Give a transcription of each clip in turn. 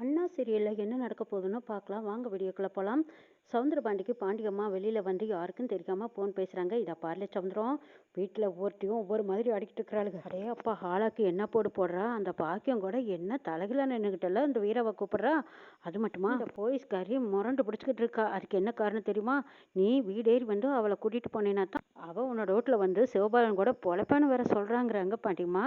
அண்ணா சீரியலில் என்ன நடக்க போகுதுன்னு பார்க்கலாம். வாங்க வீடியோக்குள்ளே போகலாம் சவுந்தரபாண்டிக்கு பாண்டியம்மா வெளியில் வந்து யாருக்கும் தெரியாமல் ஃபோன் பேசுகிறாங்க இதை பாரல சவுந்தரம். வீட்டில் ஒவ்வொருத்தையும் ஒவ்வொரு மாதிரி அடிக்கிட்டு இருக்கிறாளுங்க அடே அப்பா ஹாலாக்கு என்ன போடு போடுறா? அந்த பாக்கியம் கூட என்ன தலைகில நின்றுக்கிட்டல இந்த வீரவை கூப்பிட்றா? அது மட்டுமா? இந்த போலீஸ்காரி முரண்டு பிடிச்சிக்கிட்டு இருக்கா. அதுக்கு என்ன காரணம் தெரியுமா? நீ வீடேறி வந்து அவளை கூட்டிகிட்டு போனேன்னா தான் அவள் உன்னோட ரோட்டில் வந்து சிவபாலன் கூட பொழைப்பான்னு வேற சொல்கிறாங்கிறாங்க பாண்டியம்மா.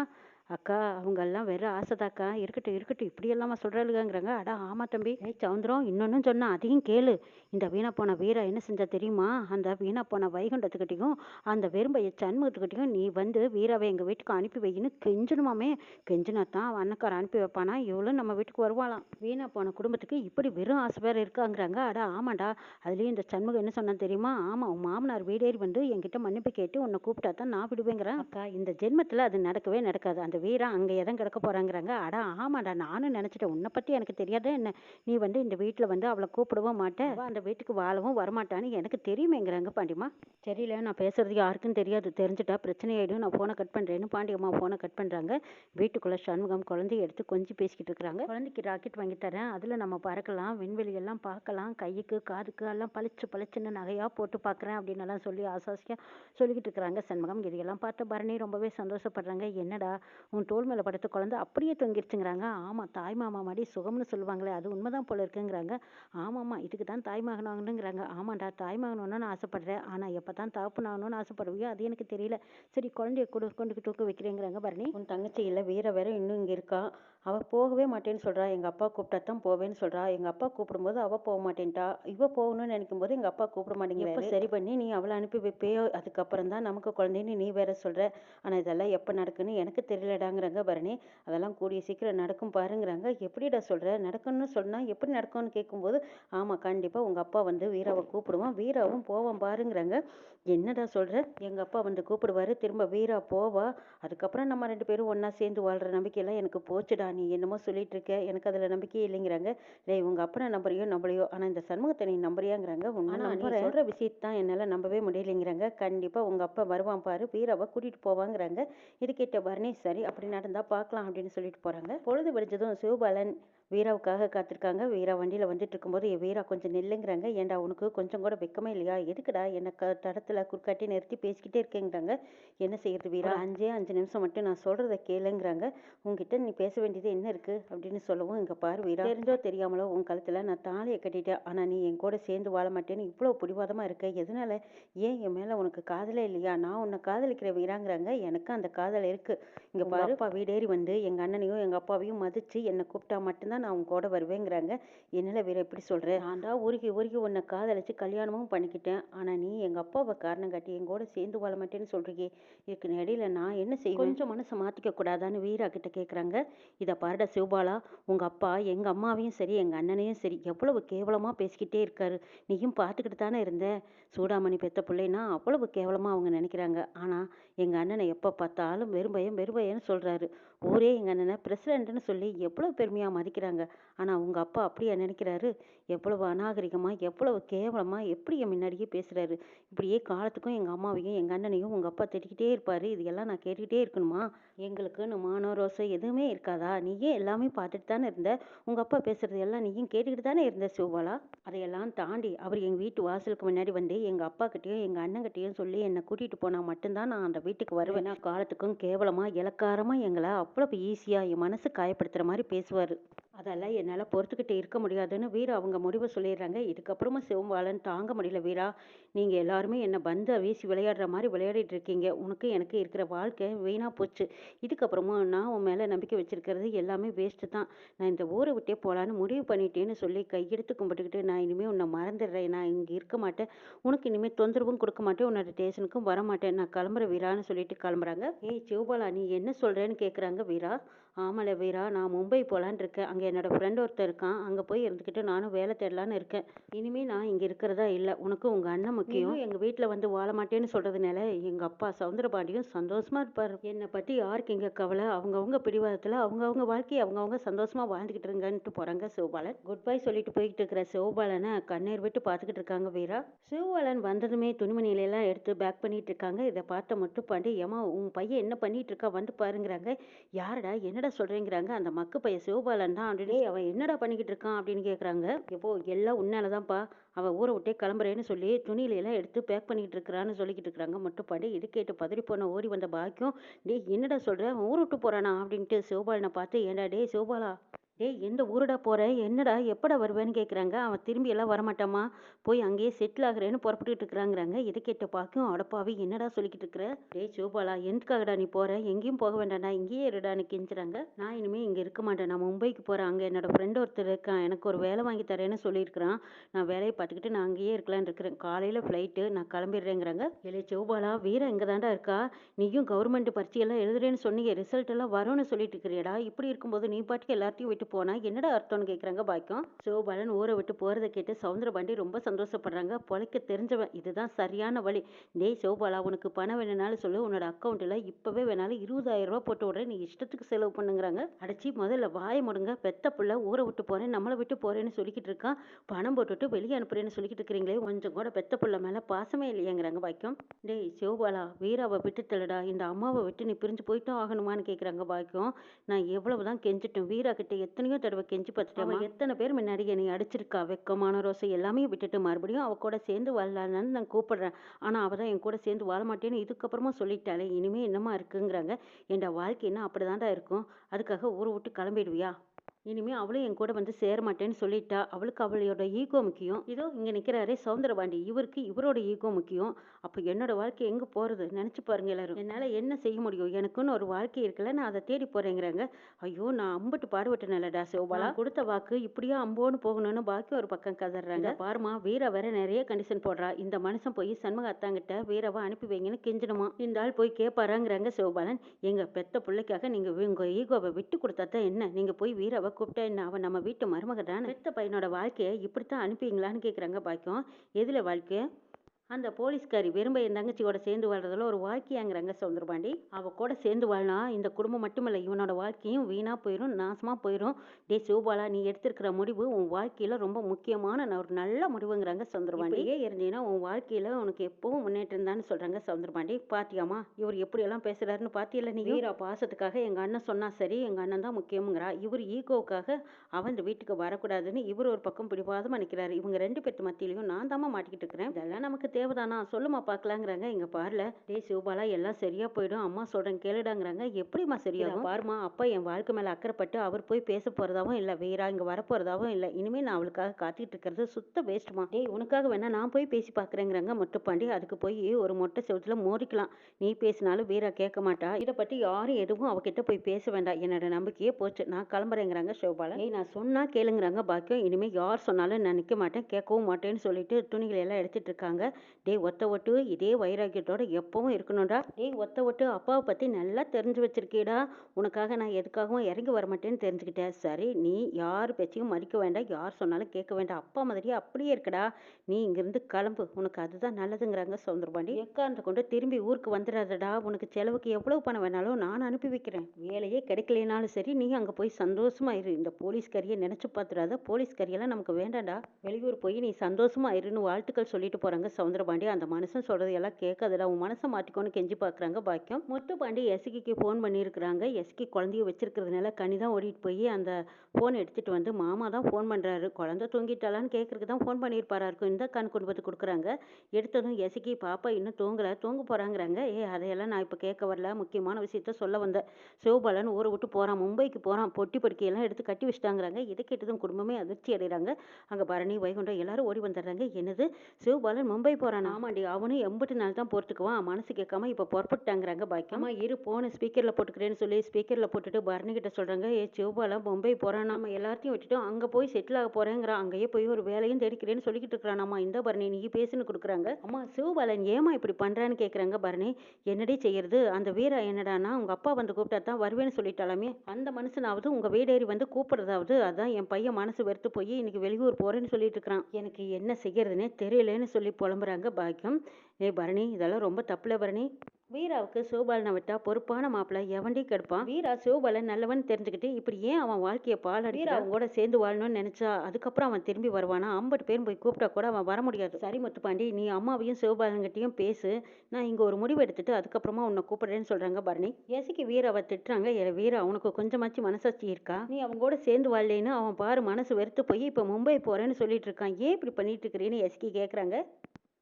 அக்கா அவங்கெல்லாம் வெறும் ஆசைதாக்கா. இருக்கட்டும் இருக்கட்டும். இப்படியெல்லாமா சொல்கிறாளுங்கிறாங்க அடா ஆமாம் தம்பி. ஏய் சவுந்தரம் இன்னொன்னு சொன்னா அதையும் கேளு. இந்த வீணா போன வீரா என்ன செஞ்சா தெரியுமா? அந்த வீணா போன வைகுண்டத்துக்கிட்டையும் அந்த வெறும்பைய சண்முகத்துக்கிட்டையும் நீ வந்து வீராவை எங்கள் வீட்டுக்கு அனுப்பி வைக்கணும் கெஞ்சணுமாமே கெஞ்சினா தான் அன்னக்கார அனுப்பி வைப்பானா? இவளும் நம்ம வீட்டுக்கு வருவாளாம். வீணா போன குடும்பத்துக்கு இப்படி வெறும் ஆசை பேர் இருக்காங்கிறாங்க. அடா ஆமாண்டா. அதுலேயும் இந்த சண்முகம் என்ன சொன்னா தெரியுமா? ஆமாம் உன் மாமனார் வீடேறி வந்து என்கிட்ட மன்னிப்பு கேட்டு உன்னை கூப்பிட்டா தான் நான் விடுவேங்கிறேன். அக்கா இந்த ஜென்மத்தில் அது நடக்கவே நடக்காது. அந்த வீரா அங்கே எதான் கிடக்க போகிறாங்கிறாங்க அடா ஆமாடா நானும் நினச்சிட்டேன். உன்னை பற்றி எனக்கு தெரியாதே என்ன? நீ வந்து இந்த வீட்டில் வந்து அவளை கூப்பிடவும் மாட்டேன் அந்த வீட்டுக்கு வாழவும் வரமாட்டான்னு எனக்கு தெரியுமேங்கிறாங்க பாண்டியம்மா. தெரியல நான் பேசுறது யாருக்கும் தெரியாது. தெரிஞ்சுட்டா பிரச்சனை ஆகிடும் நான் ஃபோனை கட் பண்ணுறேன்னு பாண்டியம்மா ஃபோனை கட் பண்ணுறாங்க வீட்டுக்குள்ளே சண்முகம் குழந்தைய எடுத்து கொஞ்சம் பேசிக்கிட்டு இருக்கிறாங்க. குழந்தைக்கு ராக்கெட் வாங்கி தரேன். அதில் நம்ம பறக்கலாம் விண்வெளியெல்லாம் பார்க்கலாம். கைக்கு காதுக்கு எல்லாம் பளிச்சு பளிச்சுன்னு நகையாக போட்டு பார்க்குறேன் அப்படின்னு எல்லாம் சொல்லி ஆசாசியாக சொல்லிக்கிட்டு இருக்கிறாங்க சண்முகம். இதையெல்லாம் பார்த்த பரணி ரொம்பவே சந்தோஷப்படுறாங்க. என்னடா உன் தோல் மேலே படுத்த குழந்தை அப்படியே தொங்கிருச்சுங்கிறாங்க. ஆமாம் தாய் மாமா மாதிரி சுகம்னு சொல்லுவாங்களே அது உண்மைதான் போல இருக்குங்கிறாங்க. ஆமாம்மா இதுக்கு தான் தாய் மகன் ஆகணுங்கிறாங்க ஆமாண்டா தாய் மகன் ஒன்றுன்னு ஆசைப்படுறேன். ஆனால் எப்போ தான் தகப்பன் ஆகணும்னு ஆசைப்படுவியோ அது எனக்கு தெரியல. சரி குழந்தைய கொடு கொண்டு தூக்க வைக்கிறேங்கிறாங்க பரணி. உன் தங்கச்சி இல்லை வீர வேற இன்னும் இங்கே இருக்கா? அவள் போகவே மாட்டேன்னு சொல்கிறா எங்கள் அப்பா கூப்பிட்டா தான் போவேன்னு சொல்கிறா எங்கள் அப்பா கூப்பிடும்போது அவள் போக மாட்டேன்ட்டா. இவ போகணும்னு நினைக்கும் போது எங்கள் அப்பா கூப்பிட மாட்டேங்கிறாரு சரி பண்ணி நீ அவளை அனுப்பி வைப்பேயோ அதுக்கப்புறம் தான் நமக்கு குழந்தைன்னு நீ வேற சொல்கிற ஆனால் இதெல்லாம் எப்போ நடக்குன்னு எனக்கு தெரியலடாங்கிறாங்க பரணி அதெல்லாம் கூடிய சீக்கிரம் நடக்கும் பாருங்கிறாங்க. எப்படிடா சொல்கிற நடக்கணும்னு சொன்னால் எப்படி நடக்கும்னு கேட்கும்போது ஆமாம் கண்டிப்பாக உங்கள் அப்பா வந்து வீராவை கூப்பிடுவான். வீராவும் போவான் பாருங்கிறாங்க. என்னடா சொல்கிற எங்கள் அப்பா வந்து கூப்பிடுவாரு. திரும்ப வீரா போவா. அதுக்கப்புறம் நம்ம ரெண்டு பேரும் ஒன்றா சேர்ந்து வாழ்கிற நம்பிக்கையெல்லாம் எனக்கு போச்சுடா. நீ என்னமோ சொல்லிட்டு இருக்க எனக்கு அதில் நம்பிக்கையே இல்லைங்கிறாங்க. டேய் உங்கள் அப்பனை நம்புறியோ நம்பலையோ? ஆனால் இந்த சண்முகத்தை நீ நம்புறியாங்கிறாங்க. உன்னை நீ சொல்கிற விஷயத்தான் என்னால் நம்பவே முடியலைங்கிறாங்க. கண்டிப்பாக உங்கள் அப்பா வருவான் பாரு. வீராவை கூட்டிகிட்டு போவாங்கிறாங்க. இது கேட்ட பரணி சரி அப்படி நடந்தால் பார்க்கலாம் அப்படின்னு சொல்லிட்டு போகிறாங்க பொழுது விடிஞ்சதும் சிவபாலன் வீராவுக்காக காத்திருக்காங்க. வீரா வண்டியில் வந்துட்டு இருக்கும்போது "ஏய் வீரா கொஞ்சம் நில்லுங்கிறாங்க. ஏன்டா உனக்கு கொஞ்சம் கூட வெக்கமே இல்லையா? எதுக்குடா என்னை க தடத்தில் குறுக்காட்டி நிறுத்தி பேசிக்கிட்டே இருக்கேங்கிறாங்க. என்ன செய்யறது வீரா? அஞ்சே அஞ்சு நிமிஷம் மட்டும் நான் சொல்கிறத கேளுங்கிறாங்க. உங்ககிட்ட நீ பேச வேண்டியது என்ன இருக்குது அப்படின்னு சொல்லவும் இங்கே பாரு வீரா தெரிஞ்சோ தெரியாமலோ உன் கழுத்தில் நான் தாலியை கட்டிட்டேன். ஆனால் நீ என் கூட சேர்ந்து வாழ மாட்டேன்னு இவ்வளோ பிடிவாதமாக இருக்க. எதனால? ஏன் என் மேலே உனக்கு காதலே இல்லையா? நான் உன்னை காதலிக்கிற வீராங்கிறாங்க. எனக்கு அந்த காதல் இருக்குது இங்கே பாரு. அப்பா வீடேறி வந்து எங்கள் அண்ணனையும் எங்கள் அப்பாவையும் மதித்து என்னை கூப்பிட்டா மட்டும்தான் நான் உன் கூட வருவேங்கிறாங்க. என்னால் வீர எப்படி சொல்கிறேன் நான் தான் உருகி உருகி உன்னை காதலிச்சு கல்யாணமும் பண்ணிக்கிட்டேன். ஆனால் நீ எங்கள் அப்பாவை காரணம் காட்டி என் கூட சேர்ந்து வாழ மாட்டேன்னு சொல்கிறீங்க இதுக்கு இடையில நான் என்ன செய்வேன்? கொஞ்சம் மனசை மாற்றிக்க கூடாதான்னு வீரா கிட்ட கேட்குறாங்க இதை பாருடா சிவபாலா உங்கள் அப்பா எங்கள் அம்மாவையும் சரி எங்கள் அண்ணனையும் சரி எவ்வளவு கேவலமாக பேசிக்கிட்டே இருக்காரு. நீயும் பார்த்துக்கிட்டு தானே இருந்த? சூடாமணி பெத்த பிள்ளைனா அவ்வளவு கேவலமாக அவங்க நினைக்கிறாங்க. ஆனால் எங்கள் அண்ணனை எப்போ பார்த்தாலும் வெறும்பயம் வெறும்பயன்னு சொல்கிறாரு ஊரே எங்கள் அண்ணனை பிரசிடென்ட்னு சொல்லி எவ்வளோ பெருமையாக மதிக்கிறாங்க. ஆனால் உங்கள் அப்பா அப்படியா நினைக்கிறாரு? எவ்வளவு அநாகரிகமாக எவ்வளவு கேவலமாக எப்படி என் முன்னாடியே பேசுகிறாரு இப்படியே காலத்துக்கும் எங்கள் அம்மாவையும் எங்கள் அண்ணனையும் உங்கள் அப்பா திட்டிக்கிட்டே இருப்பார். இதெல்லாம் நான் கேட்டுக்கிட்டே இருக்கணுமா? எங்களுக்குன்னு மானோ ரோசம் எதுவுமே இருக்காதா? நீயே எல்லாமே பார்த்துட்டு தானே இருந்த? உங்கள் அப்பா பேசுகிறது எல்லாம் நீயும் கேட்டுக்கிட்டு தானே இருந்த சிவபாலா? அதையெல்லாம் தாண்டி அவர் எங்கள் வீட்டு வாசலுக்கு முன்னாடி வந்து எங்கள் அப்பா கிட்டேயும் எங்கள் அண்ணங்கிட்டேயும் சொல்லி என்னை கூட்டிகிட்டு போனால் மட்டும்தான் நான் அந்த வீட்டுக்கு வருவேன்? காலத்துக்கும் கேவலமாக இலக்காரமாக எங்களை அவ்வளோ ஈஸியாக என் மனசு காயப்படுத்துகிற மாதிரி பேசுவார். அதெல்லாம் என்னால் பொறுத்துக்கிட்டு இருக்க முடியாதுன்னு வீரா அவங்க முடிவை சொல்லிடுறாங்க. இதுக்கப்புறமா சிவபாலன் தாங்க முடியல வீரா. நீங்கள் எல்லாருமே என்னை பந்தை வீசி விளையாடுற மாதிரி விளையாடிட்டு இருக்கீங்க. உனக்கு எனக்கு இருக்கிற வாழ்க்கை வீணாக போச்சு. இதுக்கப்புறமா நான் உன் மேலே நம்பிக்கை வச்சிருக்கிறது எல்லாமே வேஸ்ட்டு தான். நான் இந்த ஊரை விட்டே போகலான்னு முடிவு பண்ணிட்டேன்னு சொல்லி கையெடுத்து கும்பிட்டுக்கிட்டு நான் இனிமேல் உன்னை மறந்துடுறேன். நான் இங்கே இருக்க மாட்டேன். உனக்கு இனிமேல் தொந்தரவும் கொடுக்க மாட்டேன். உன்னோட ஸ்டேஷனுக்கும் வர மாட்டேன் நான் கிளம்புற வீரான்னு சொல்லிட்டு கிளம்புறாங்க. ஏய் சிவபாலா நீ என்ன சொல்கிறேன்னு கேட்குறாங்க வீரா? ஆமால வீரா நான் மும்பை போகலான்னு இருக்கேன். அங்கே என்னோட ஃப்ரெண்ட் ஒருத்தர் இருக்கான். அங்கே போய் இருந்துக்கிட்டு நானும் வேலை தேடலான்னு இருக்கேன். இனிமேல் நான் இங்கே இருக்கிறதா இல்லை. உனக்கு உங்கள் அண்ணன் முக்கியம். எங்கள் வீட்டில் வந்து வாழ மாட்டேன்னு சொல்கிறதுனால எங்கள் அப்பா சவுந்தரபாண்டியும் சந்தோஷமாக இருப்பார். என்னை பற்றி யாருக்கு இங்கே கவலை? அவங்கவுங்க பிடிவாதத்தில் அவங்கவுங்க வாழ்க்கையை அவங்கவுங்க சந்தோஷமாக வாழ்ந்துக்கிட்டு இருங்கன்ட்டு போகிறாங்க சிவபாலன். குட் பை சொல்லிட்டு போய்கிட்டு இருக்கிற சிவபாலனை கண்ணீர் விட்டு பார்த்துக்கிட்டு இருக்காங்க வீரா. சிவபாலன் வந்ததுமே துணிமணியிலலாம் எடுத்து பேக் பண்ணிட்டு இருக்காங்க. இதை பார்த்த மட்டும் பாண்டி ஏமா உன் பையன் என்ன பண்ணிட்டு இருக்கா? வந்து பாருங்கிறாங்க. யாரடா? என்னடா என்னடா சொல்கிறேங்கிறாங்க அந்த மக்கு பையன் சிவபாலன் தான். அப்படின்னு அவன் என்னடா பண்ணிக்கிட்டு இருக்கான் அப்படின்னு கேட்குறாங்க இப்போ எல்லாம் உன்னால தான்ப்பா. அவன் ஊரை விட்டே கிளம்புறேன்னு சொல்லி துணியில எல்லாம் எடுத்து பேக் பண்ணிக்கிட்டு இருக்கிறான்னு சொல்லிக்கிட்டு இருக்கிறாங்க. மட்டும் பாடி இது கேட்டு பதறி போன ஓடி வந்த பாக்கியம் டேய் என்னடா சொல்கிற அவன் ஊரை விட்டு போகிறானா அப்படின்ட்டு சிவபாலனை பார்த்து ஏண்டா டேய் சிவபாலா டேய் எந்த ஊருடா போற? என்னடா? எப்படா வருவேன்னு கேட்குறாங்க அவன் திரும்பி எல்லாம் வரமாட்டாமா போய் அங்கேயே செட்டில் ஆகுறேன்னு புறப்பட்டுட்டு இருக்கிறாங்கிறாங்க. இதை கேட்ட பாக்கும் அடப்பாவி என்னடா சொல்லிக்கிட்டு இருக்கிற? டேய் சோபாலா எதுக்காகடா நீ போற? எங்கேயும் போக வேண்டாம்டா. இங்கேயே இருடான்னு கெஞ்சுறாங்க. நான் இனிமே இங்கே இருக்க மாட்டேன். நான் மும்பைக்கு போகிறேன் அங்கே என்னோட ஃப்ரெண்ட் ஒருத்தர் இருக்கான். எனக்கு ஒரு வேலை வாங்கி தரேன்னு சொல்லியிருக்கிறான். நான் வேலையை பார்த்துக்கிட்டு நான் அங்கேயே இருக்கலான்னு இருக்கிறேன். காலையில் ஃப்ளைட்டு நான் கிளம்பிடுறேங்கிறாங்க. இல்லை சோபாலா வீரா இங்கே தாண்டா இருக்கா? நீயும் கவர்மெண்ட் பரீட்சையெல்லாம் எழுதுறேன்னு சொன்னீங்க ரிசல்ட் எல்லாம் வரும்னு சொல்லிட்டு இருக்கிறியடா. இப்படி இருக்கும்போது நீ பாட்டுக்கு எல்லாத்தையும் விட்டு போனால் என்னடா அர்த்தம்னு கேட்குறாங்க பாக்கியம். சிவபாலன் ஊரை விட்டு போகிறத கேட்டு சவுந்தரபாண்டி ரொம்ப சந்தோஷப்படுறாங்க. பொழைக்க தெரிஞ்சவன் இதுதான் சரியான வழி. டேய் சிவபாலா உனக்கு பணம் வேணும்னாலும் சொல்லு. உன்னோட அக்கௌண்ட்டில் இப்போவே வேணாலும் இருபதாயிரம் ரூபா போட்டு விட்றேன். நீ இஷ்டத்துக்கு செலவு பண்ணுங்கிறாங்க. அடைச்சி முதல்ல வாய முடுங்க. பெத்த பிள்ளை ஊரை விட்டு போகிறேன் நம்மளை விட்டு போகிறேன்னு சொல்லிக்கிட்டு இருக்கான் பணம் போட்டுவிட்டு வெளியே அனுப்புறேன்னு சொல்லிக்கிட்டு இருக்கிறீங்களே கொஞ்சம் கூட பெத்த பிள்ளை மேலே பாசமே இல்லையேங்கிறாங்க பாக்கியம். டேய் சிவபாலா வீராவை விட்டு தள்ளுடா. இந்த அம்மாவை விட்டு நீ பிரிஞ்சு போயிட்டும் ஆகணுமான்னு கேட்குறாங்க பாக்கியம். நான் எவ்வளவு தான் கெஞ்சிட்டேன் வீரா கிட்ட எத்தனையோ தடவை கெஞ்சி பார்த்துட்டேன் எத்தனை பேர் முன்னாடி என்னை அடிச்சிருக்கா? வெக்கமான ரோசை எல்லாமே விட்டுட்டு மறுபடியும் அவ கூட சேர்ந்து வாழலான்னு நான் கூப்பிடுறேன். ஆனால் அவள் தான் என் கூட சேர்ந்து வாழ மாட்டேன்னு இதுக்கப்புறமா சொல்லிட்டாளே. இனிமே என்னமா இருக்குங்கிறாங்க. என் வாழ்க்கை என்ன அப்படிதான்டா இருக்கும். அதுக்காக ஊரை விட்டு கிளம்பிடுவியா? இனிமே அவளும் என் கூட வந்து சேர மாட்டேன்னு சொல்லிட்டா. அவளுக்கு அவளோட ஈகோ முக்கியம். இதோ இங்க நிக்கிறாரே சவுந்தரபாண்டி. இவருக்கு இவரோட ஈகோ முக்கியம். அப்போ என்னோட வாழ்க்கை எங்க போறது? நினைச்சு பாருங்க எல்லாரும். என்னால என்ன செய்ய முடியும்? எனக்குன்னு ஒரு வாழ்க்கை இருக்குல்ல நான் அதை தேடி போறேங்கிறாங்க. ஐயோ நான் அம்புட்டு பாடுபட்டேன்லடா சிவபாலா கொடுத்த வாக்கு இப்படியே அம்போன்னு போகணும்னு பாக்கி ஒரு பக்கம் கதறாங்க. பாருமா வீரா வேற நிறைய கண்டிஷன் போடுறா. இந்த மனுஷன் போய் சண்முக அத்தாங்கிட்ட வீரவை அனுப்பி வைங்கன்னு கெஞ்சணுமா இந்த ஆள் போய் கேட்பாராங்கிறாங்க சிவபாலன். எங்க பெத்த பிள்ளைக்காக நீங்க உங்க ஈகோவை விட்டு கொடுத்தா தான் என்ன? நீங்க போய் வீரவை கூப்பிட்டா அவன் நம்ம வீட்டு மருமக தான் பெத்த பையனோட வாழ்க்கையை இப்படித்தான் அனுப்புவீங்களான்னு கேட்குறாங்க பாக்கியம். எதில் வாழ்க்கை? அந்த போலீஸ்காரி விரும்ப என் தங்கச்சியோட சேர்ந்து வாழ்றதுல ஒரு வாழ்க்கையாங்கிறாங்க சவுந்தரபாண்டி அவ கூட சேர்ந்து வாழ்னா இந்த குடும்பம் மட்டுமில்ல இவனோட வாழ்க்கையும் வீணா போயிடும் நாசமா போயிடும் டே சிவபாலா நீ எடுத்திருக்கிற முடிவு உன் வாழ்க்கையில ரொம்ப முக்கியமான ஒரு நல்ல முடிவுங்கிறாங்க சவுந்தரபாண்டி ஏன் இருந்தீங்கன்னா உன் வாழ்க்கையில உனக்கு எப்பவும் முன்னேற்றம் தான் சொல்றாங்க சவுந்தரபாண்டி பாத்தியாமா இவர் எப்படி எல்லாம் பேசுறாருன்னு பாத்தியல நீ வீரா பாசத்துக்காக எங்க அண்ணன் சொன்னா சரி எங்க அண்ணன் தான் முக்கியம்ங்கிறா. இவர் ஈகோவுக்காக அவன் இந்த வீட்டுக்கு வரக்கூடாதுன்னு இவர் ஒரு பக்கம் பிடிவாதமா நிக்கிறாரு. இவங்க ரெண்டு பேர்த்து மத்தியிலையும் நான் தாம்மா மாட்டிக்கிட்டு இருக்கிறேன். இதெல்லாம் நமக்கு தேவைதானா? சொல்லுமா பார்க்கலாங்கிறாங்க. இங்கே பாருல. டே சிவபாலா எல்லாம் சரியா போயிடும். அம்மா சொல்றேன் கேளுடாங்கிறாங்க. எப்படிம்மா சரியாகும்? பாருமா அப்பா என் வாழ்க்கை மேலே அக்கறைப்பட்டு அவர் போய் பேச போறதாவும் இல்லை வீரா இங்கே வரப்போகிறதாவும் இல்லை. இனிமேல் நான் அவளுக்காக காத்திட்டு இருக்கிறது சுத்த வேஸ்ட்மா டேய் உனக்காக வேணா நான் போய் பேசி பார்க்குறேங்கிறாங்க முட்டுப்பாண்டி. அதுக்கு போய் ஒரு மொட்டை செவத்துல மோதிக்கலாம். நீ பேசினாலும் வீரா கேட்க மாட்டா. இதை பற்றி யாரும் எதுவும் அவகிட்ட போய் பேச வேண்டாம். என்னோட நம்பிக்கையே போச்சு. நான் கிளம்புறேங்கிறாங்க சிவபாலா. ஏய் நான் சொன்னால் கேளுங்கிறாங்க பாக்கியம். இனிமேல் யார் சொன்னாலும் நான் நிற்க மாட்டேன். கேட்கவும் மாட்டேன்னு சொல்லிட்டு துணிகளை எல்லாம் எடுத்துட்டு இருக்காங்க. டேய் ஒத்த ஒட்டு இதே வைராக்கியத்தோட எப்பவும் இருக்கணும்டா. டேய் ஒத்த ஒட்டு அப்பாவை பத்தி நல்லா தெரிஞ்சு வச்சிருக்கீடா உனக்காக நான் எதுக்காகவும் இறங்கி வர மாட்டேன்னு தெரிஞ்சுக்கிட்டேன் சரி நீ யார் பேச்சையும் மதிக்க வேண்டாம். யார் சொன்னாலும் கேட்க வேண்டாம். அப்பா மாதிரியே அப்படியே இருக்கடா. நீ இங்கிருந்து கிளம்பு. உனக்கு அதுதான் நல்லதுங்கிறாங்க சௌந்தரபாண்டி. எக்காரத்தை கொண்டு திரும்பி ஊருக்கு வந்துடாதடா உனக்கு செலவுக்கு எவ்வளவு பணம் வேணாலும் நான் அனுப்பி வைக்கிறேன். வேலையே கிடைக்கலனாலும் சரி நீ அங்கே போய் சந்தோஷமா இரு. இந்த போலீஸ்காரியை நினைச்சு பார்த்துடாத. போலீஸ்காரியெல்லாம் நமக்கு வேண்டாம்டா. வெளியூர் போய் நீ சந்தோஷமா இருன்னு வாழ்த்துக்கள் சொல்லிட்டு போறாங்க சவுந்தரபாண்டி அந்த மனுஷன் சொல்றது எல்லாம் கேட்காதுடா உன் மனசை மாட்டிக்கோன்னு கெஞ்சி பார்க்குறாங்க பாக்கியம். முத்துப்பாண்டி எஸ்கிக்கு ஃபோன் பண்ணியிருக்கிறாங்க. எஸ்கி குழந்தைய வச்சிருக்கிறதுனால கனி தான் ஓடிட்டு போய் அந்த ஃபோன் எடுத்துட்டு வந்து மாமா தான் ஃபோன் பண்ணுறாரு குழந்தை தூங்கிட்டாலான்னு கேட்குறதுக்கு தான் ஃபோன் பண்ணியிருப்பாரா இருக்கும். இந்த கண் கொண்டு கொடுக்குறாங்க. எடுத்ததும் எஸ்கி பாப்பா இன்னும் தூங்கலை தூங்க போகிறாங்கிறாங்க ஏ அதையெல்லாம் நான் இப்போ கேட்க வரல. முக்கியமான விஷயத்த சொல்ல வந்தேன். சிவபாலன் ஊரை விட்டு போகிறான் மும்பைக்கு போகிறான் பொட்டி படுக்கையெல்லாம் எடுத்து கட்டி வச்சிட்டாங்கிறாங்க. இதை கேட்டதும் குடும்பமே அதிர்ச்சி அடைகிறாங்க. அங்கே பரணி வைகுண்டம் எல்லாரும் ஓடி வந்துடுறாங்க. என்னது? சிவபாலன் மும்பை போறான்? ஆமாண்டி அவனும் எண்பட்டு நாள் தான் போறதுக்குவான் மனசு கேட்காம இப்போ புறப்பட்டாங்கிறாங்க பாக்கியமா. இரு போன ஸ்பீக்கர்ல போட்டுக்கிறேன்னு சொல்லி ஸ்பீக்கர்ல போட்டுட்டு பரணி கிட்ட சொல்றாங்க ஏ சிவபாலன் மும்பை போறான். நம்ம எல்லாத்தையும் விட்டுட்டோம் அங்க போய் செட்டில் ஆக போறேங்கிறான் அங்கேயே போய் ஒரு வேலையும் தேடிக்கிறேன்னு சொல்லிக்கிட்டு இருக்கிறான் அம்மா இந்த பரணி நீ பேசுன்னு கொடுக்குறாங்க. அம்மா சிவபாலன் ஏமா இப்படி பண்றான்னு கேக்குறாங்க பரணி. என்னடி செய்யறது? அந்த வீரா என்னடான்னா உங்க அப்பா வந்து கூப்பிட்டா தான் வருவேன்னு சொல்லிட்டாலுமே அந்த மனுஷனாவது உங்க வீடேறி வந்து கூப்பிடுறதாவது. அதான் என் பையன் மனசு வெறுத்து போய் இன்னைக்கு வெளியூர் போறேன்னு சொல்லிட்டு இருக்கிறான். எனக்கு என்ன செய்யறதுனே தெரியலன்னு சொல்லி புலம்புறாங்க. பண்ணுறாங்க பாக்கியம். ஏ பரணி இதெல்லாம் ரொம்ப தப்புல பரணி. வீராவுக்கு சிவபாலனை விட்டா பொறுப்பான மாப்பிள்ள எவன்டி கெடுப்பான்? வீரா சிவபாலன் நல்லவன் தெரிஞ்சுக்கிட்டு இப்படி ஏன் அவன் வாழ்க்கையை பாலடி அவங்க கூட சேர்ந்து வாழணும்னு நினைச்சா அதுக்கப்புறம் அவன் திரும்பி வருவானா? ஐம்பது பேரும் போய் கூப்பிட்டா கூட அவன் வர முடியாது. சரி முத்துப்பாண்டி நீ அம்மாவையும் சிவபாலன்கிட்டையும் பேசு. நான் இங்க ஒரு முடிவு எடுத்துட்டு அதுக்கப்புறமா உன்னை கூப்பிடுறேன்னு சொல்றாங்க பரணி. எசிக்கு வீராவை திட்டுறாங்க. வீரா அவனுக்கு கொஞ்சமாச்சு மனசாட்சி இருக்கா? நீ அவங்க கூட சேர்ந்து வாழலைன்னு அவன் பாரு மனசு வெறுத்து போய் இப்போ மும்பை போறேன்னு சொல்லிட்டு இருக்கான். ஏன் இப்படி பண்ணிட்டு இருக்கிறேன்னு எஸ்கி கேட்குறாங்க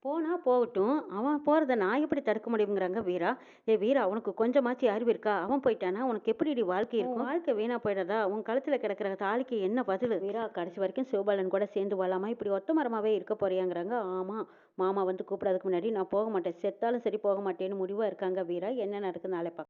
போனா போகட்டும். அவன் போகிறத நான் எப்படி தடுக்க முடியுங்கிறாங்க வீரா. ஏ வீரா அவனுக்கு கொஞ்சமாச்சு அறிவு இருக்கா? அவன் போயிட்டானா? உனக்கு எப்படி இப்படி வாழ்க்கை இருக்கும்? வாழ்க்கை வீணா போயிடாதா? உன் கழுத்தில் கிடக்கிற தாலிக்கு என்ன பதில்? வீரா கடைசி வரைக்கும் சிவபாலன் கூட சேர்ந்து வாழாமா இப்படி ஒத்த மரமாவே இருக்க போறியாங்கிறாங்க. ஆமாம் மாமா வந்து கூப்பிடாதுக்கு முன்னாடி நான் போக மாட்டேன். செத்தாலும் சரி போக மாட்டேன்னு முடிவாக இருக்காங்க வீரா. என்ன நடக்குது? நாளை